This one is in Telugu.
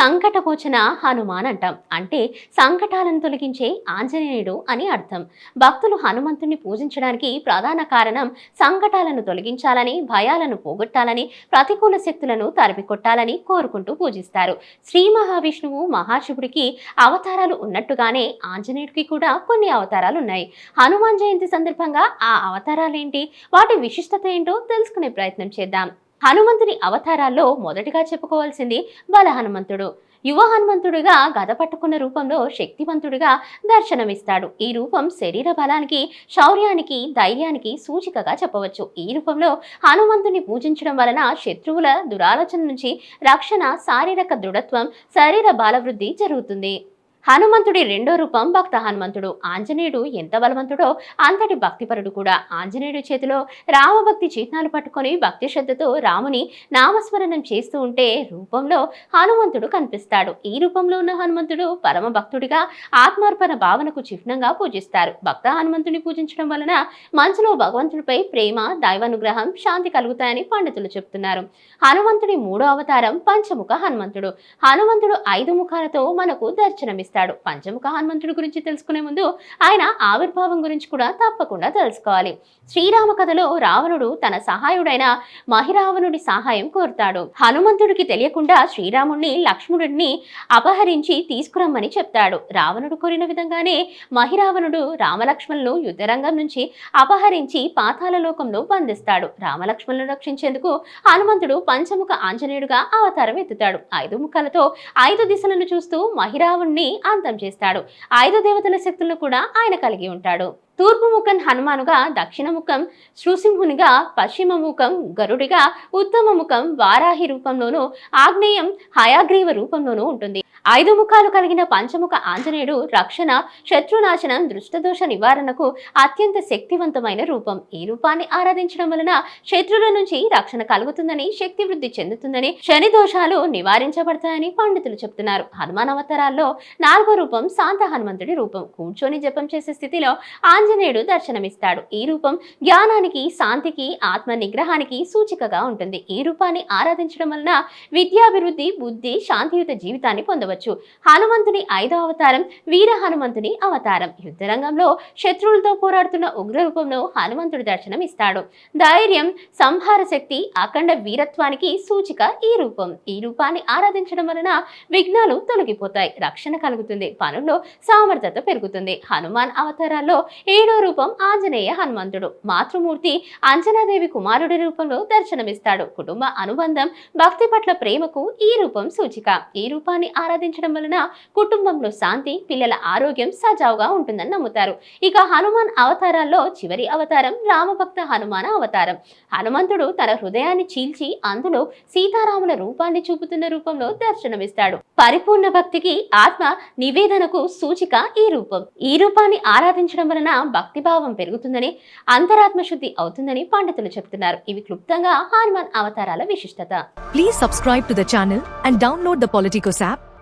సంకటపోచన హనుమాన్ అంటాం అంటే సంకటాలను తొలగించే ఆంజనేయుడు అని అర్థం. భక్తులు హనుమంతుణ్ణి పూజించడానికి ప్రధాన కారణం సంకటాలను తొలగించాలని భయాలను పోగొట్టాలని ప్రతికూల శక్తులను తరిమికొట్టాలని కోరుకుంటూ పూజిస్తారు. శ్రీ మహావిష్ణువు మహాశివుడికి అవతారాలు ఉన్నట్టుగానే ఆంజనేయుడికి కూడా కొన్ని అవతారాలు ఉన్నాయి. హనుమాన్ జయంతి సందర్భంగా ఆ అవతారాలేంటి? వాటి విశిష్టత ఏంటో తెలుసుకునే ప్రయత్నం చేద్దాం. హనుమంతుని అవతారాల్లో మొదటిగా చెప్పుకోవాల్సింది బలహనుమంతుడు యువ హనుమంతుడిగా గద పట్టుకున్న రూపంలో శక్తివంతుడిగా దర్శనమిస్తాడు. ఈ రూపం శరీర బలానికి శౌర్యానికి ధైర్యానికి సూచికగా చెప్పవచ్చు. ఈ రూపంలో హనుమంతుని పూజించడం వలన శత్రువుల దురాలోచన నుంచి రక్షణ శారీరక దృఢత్వం శరీర బాలవృద్ధి జరుగుతుంది. హనుమంతుడి రెండో రూపం భక్త హనుమంతుడు. ఆంజనేయుడు ఎంత బలవంతుడో అంతటి భక్తిపరుడు కూడా. ఆంజనేయుడి చేతిలో రామభక్తి చిహ్నాలు పట్టుకొని భక్తి శ్రద్ధతో రాముని నామస్మరణం చేస్తూ ఉంటే రూపంలో హనుమంతుడు కనిపిస్తాడు. ఈ రూపంలో ఉన్న హనుమంతుడు పరమ భక్తుడిగా ఆత్మార్పణ భావనకు చిహ్నంగా పూజిస్తారు. భక్త హనుమంతుని పూజించడం వలన మనసులో భగవంతుడిపై ప్రేమ దైవానుగ్రహం శాంతి కలుగుతాయని పండితులు చెప్తున్నారు. హనుమంతుడి మూడో అవతారం పంచముఖ హనుమంతుడు. హనుమంతుడు ఐదు ముఖాలతో మనకు దర్శనమిస్తాడు పంచముఖ హనుమంతుడి గురించి తెలుసుకునే ముందు ఆయన ఆవిర్భావం గురించి కూడా తప్పకుండా తెలుసుకోవాలి. శ్రీరామ కథలో రావణుడు తన సహాయుడైన మహిరావణుడి సహాయం కోరుతాడు. హనుమంతుడికి తెలియకుండా శ్రీరాముడిని లక్ష్మణుడిని అపహరించి తీసుకురమ్మని చెప్తాడు. రావణుడు కోరిన విధంగానే మహిరావణుడు రామలక్ష్మణులు యుద్ధరంగం నుంచి అపహరించి పాతాల లోకంలో బంధిస్తాడు. రామలక్ష్మణులను రక్షించేందుకు హనుమంతుడు పంచముఖ ఆంజనేయుడుగా అవతారం ఎత్తుతాడు. ఐదు ముఖాలతో ఐదు దిశలను చూస్తూ మహిరావుణ్ణి అంతం చేస్తాడు. ఐదు దేవతల శక్తులను కూడా ఆయన కలిగి ఉంటాడు. తూర్పు ముఖం హనుమానుగా దక్షిణ ముఖం శృసింహునిగా పశ్చిమ ముఖం గరుడిగా ఉత్తమ ముఖం వారాహి రూపంలోనూ ఆగ్నేయం హయాగ్రీవ రూపంలోనూ ఉంటుంది. ఐదు ముఖాలు కలిగిన పంచముఖ ఆంజనేయుడు రక్షణ శత్రునాశనం దృష్టదోష నివారణకు అత్యంత శక్తివంతమైన రూపం. ఈ రూపాన్ని ఆరాధించడం వలన శత్రువుల నుంచి రక్షణ కలుగుతుందని శక్తి వృద్ధి చెందుతుందని శని దోషాలు నివారించబడతాయని పండితులు చెప్తున్నారు. హనుమాన్ అవతారాల్లో నాలుగో రూపం శాంత హనుమంతుడి రూపం. కూర్చొని జపం చేసే స్థితిలో ఆంజనేయుడు దర్శనమిస్తాడు. ఈ రూపం జ్ఞానానికి శాంతికి ఆత్మ నిగ్రహానికి సూచికగా ఉంటుంది. ఈ రూపాన్ని ఆరాధించడం వలన విద్యాభివృద్ధి బుద్ధి శాంతియుత జీవితాన్ని పొందవచ్చు. హనుమంతుని ఐదో అవతారం వీర హనుమంతుని అవతారం. యుద్ధరంగంలో శత్రువులతో పోరాడుతున్న ఉగ్ర రూపంలో హనుమంతుడి దర్శనం ఇస్తాడు ధైర్యం సంహార శక్తి అఖండ వీరత్వానికి సూచిక ఈ రూపం. ఈ రూపాన్ని ఆరాధించడం వలన విఘ్నాలు తొలగిపోతాయి. రక్షణ కలుగుతుంది. పనుల్లో సామర్థ్యత పెరుగుతుంది. హనుమాన్ అవతారాల్లో ఏడో రూపం ఆంజనేయ హనుమంతుడు. మాతృమూర్తి అంజనాదేవి కుమారుడి రూపంలో దర్శనమిస్తాడు. కుటుంబ అనుబంధం భక్తి పట్ల ప్రేమకు ఈ రూపం సూచిక. ఈ రూపాన్ని ఆరాధించడం వలన కుటుంబంలో శాంతి పిల్లల ఆరోగ్యం సజావుగా ఉంటుందని నమ్ముతారు. ఇక హనుమాన్ అవతారాల్లో చివరి అవతారం రామభక్త హనుమాన అవతారం. హనుమంతుడు తన హృదయాన్ని చీల్చి అందులో సీతారాముల రూపాన్ని చూపుతున్న రూపంలో దర్శనమిస్తాడు. పరిపూర్ణ భక్తికి ఆత్మ నివేదనకు సూచిక ఈ రూపం. ఈ రూపాన్ని ఆరాధించడం వలన భక్తిభావం పెరుగుతుందని అంతరాత్మ శుద్ధి అవుతుందని పండితులు చెప్తున్నారు ఇవి క్లుప్తంగా హనుమాన్ అవతారాల విశిష్టత. Please subscribe to the channel and download the Politicos app